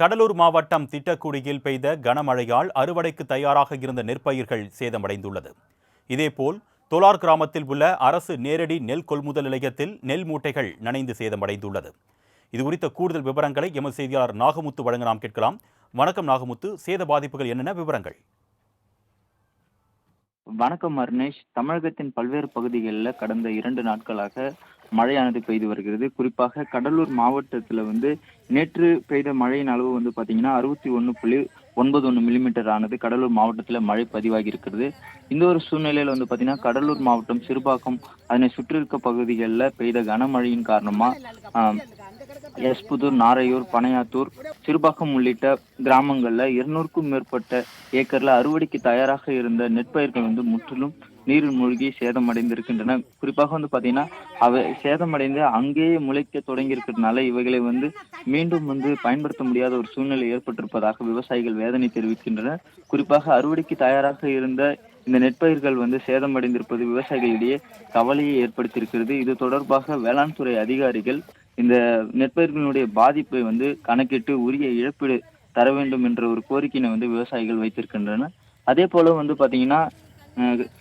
கடலூர் மாவட்டம் திட்டக்குடியில் பெய்த கனமழையால் அறுவடைக்கு தயாராக இருந்த நெற்பயிர்கள் சேதமடைந்துள்ளது. இதேபோல் தொலார் கிராமத்தில் உள்ள அரசு நேரடி நெல் கொள்முதல் நிலையத்தில் நெல் மூட்டைகள் நனைந்து சேதமடைந்துள்ளது. இது குறித்த கூடுதல் விவரங்களை எமது செய்தியாளர் நாகமுத்து வழங்க நாம் கேட்கலாம். வணக்கம் நாகமுத்து. சேத பாதிப்புகள் என்னென்ன விவரங்கள்? வணக்கம் அருணேஷ். தமிழகத்தின் பல்வேறு பகுதிகளில் கடந்த இரண்டு நாட்களாக மழையானது பெய்து வருகிறது. குறிப்பாக கடலூர் மாவட்டத்தில் வந்து நேற்று பெய்த மழையின் அளவு வந்து பார்த்தீங்கன்னா அறுபத்தி ஒன்று புள்ளி ஒன்பது ஒன்று மில்லிமீட்டர் ஆனது கடலூர் மாவட்டத்தில் மழை பதிவாகி இருக்கிறது. இந்த ஒரு சூழ்நிலையில் வந்து பார்த்தீங்கன்னா கடலூர் மாவட்டம் சிறுபாக்கம் அதனை சுற்றியிருக்க பகுதிகளில் பெய்த கனமழையின் காரணமாக எஸ்புதூர் நாரையூர் பனையாத்தூர் சிறுபாக்கம் உள்ளிட்ட கிராமங்களில் இருநூறுக்கும் மேற்பட்ட ஏக்கரில் அறுவடைக்கு தயாராக இருந்த நெற்பயிர்கள் வந்து முற்றிலும் நீரில் மூழ்கி சேதமடைந்திருக்கின்றன. குறிப்பாக வந்து பார்த்தீங்கன்னா அவை சேதமடைந்து அங்கேயே முளைக்க தொடங்கி இருக்கிறதுனால இவைகளை வந்து மீண்டும் வந்து பயன்படுத்த முடியாத ஒரு சூழ்நிலை ஏற்பட்டிருப்பதாக விவசாயிகள் வேதனை தெரிவிக்கின்றனர். குறிப்பாக அறுவடைக்கு தயாராக இருந்த இந்த நெற்பயிர்கள் வந்து சேதமடைந்திருப்பது விவசாயிகளிடையே கவலையை ஏற்படுத்தியிருக்கிறது. இது தொடர்பாக வேளாண் துறை அதிகாரிகள் இந்த நெற்பயிர்களினுடைய பாதிப்பை வந்து கணக்கிட்டு உரிய இழப்பீடு தர வேண்டும் என்ற ஒரு கோரிக்கையினை வந்து விவசாயிகள் வைத்திருக்கின்றனர். அதே போல வந்து பாத்தீங்கன்னா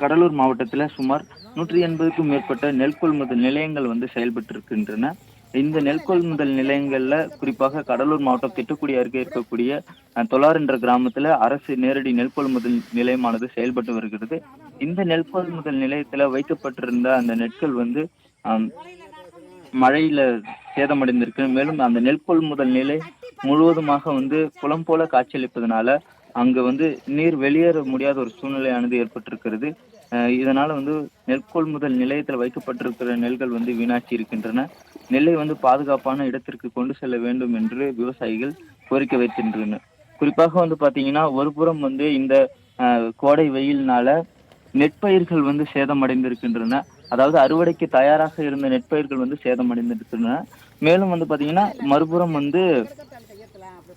கடலூர் மாவட்டத்துல சுமார் நூற்றி எண்பதுக்கும் மேற்பட்ட நெல் கொள்முதல் நிலையங்கள் வந்து செயல்பட்டு இருக்கின்றன இந்த நெல் கொள்முதல் நிலையங்கள்ல குறிப்பாக கடலூர் மாவட்டம் திட்டுக்குடி அருகே இருக்கக்கூடிய தொலார் என்ற கிராமத்துல அரசு நேரடி நெல் கொள்முதல் நிலையமானது செயல்பட்டு வருகிறது. இந்த நெல் கொள்முதல் நிலையத்துல வைக்கப்பட்டிருந்த அந்த நெற்கள் வந்து மழையில சேதமடைந்திருக்கு. மேலும் அந்த நெல் கொள்முதல் நிலை முழுவதுமாக வந்து குளம் போல காட்சியளிப்பதனால அங்க வந்து நீர் வெளியேற முடியாத ஒரு சூழ்நிலையானது ஏற்பட்டிருக்கிறது. இதனால் இதனால வந்து நெல் கொள்முதல் நிலையத்தில் வைக்கப்பட்டிருக்கிற நெல்கள் வந்து வீணாக்கி இருக்கின்றன. நெல்லை வந்து பாதுகாப்பான இடத்திற்கு கொண்டு செல்ல வேண்டும் என்று விவசாயிகள் கோரிக்கை வைக்கின்றனர் குறிப்பாக வந்து பாத்தீங்கன்னா ஒரு புறம் வந்து இந்த கோடை வெயில்னால நெற்பயிர்கள் வந்து சேதமடைந்திருக்கின்றன. அதாவது அறுவடைக்கு தயாராக இருந்த நெற்பயிர்கள் வந்து சேதமடைந்திருக்கின்றன. மேலும் வந்து பாத்தீங்கன்னா மறுபுறம் வந்து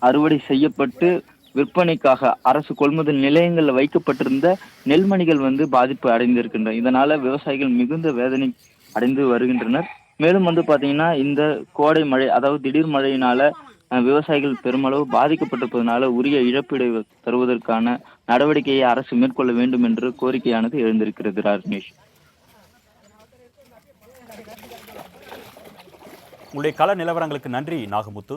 அறுவடை செய்யப்பட்டு விற்பனைக்காக அரசு கொள்முதல் நிலையங்களில் வைக்கப்பட்டிருந்த நெல்மணிகள் வந்து பாதிப்பு அடைந்திருக்கின்றன. இதனால விவசாயிகள் மிகுந்த வேதனை அடைந்து வருகின்றனர். மேலும் வந்து பாத்தீங்கன்னா இந்த கோடை மழை அதாவது திடீர் மழையினால விவசாயிகள் பெருமளவு பாதிக்கப்பட்டிருப்பதனால உரிய இழப்பீடு தருவதற்கான நடவடிக்கையை அரசு மேற்கொள்ள வேண்டும் என்று கோரிக்கையானது எழுந்திருக்கிறது ராஜ்னேஷ். உங்களுடைய கள நிலவரங்களுக்கு நன்றி நாகமுத்து.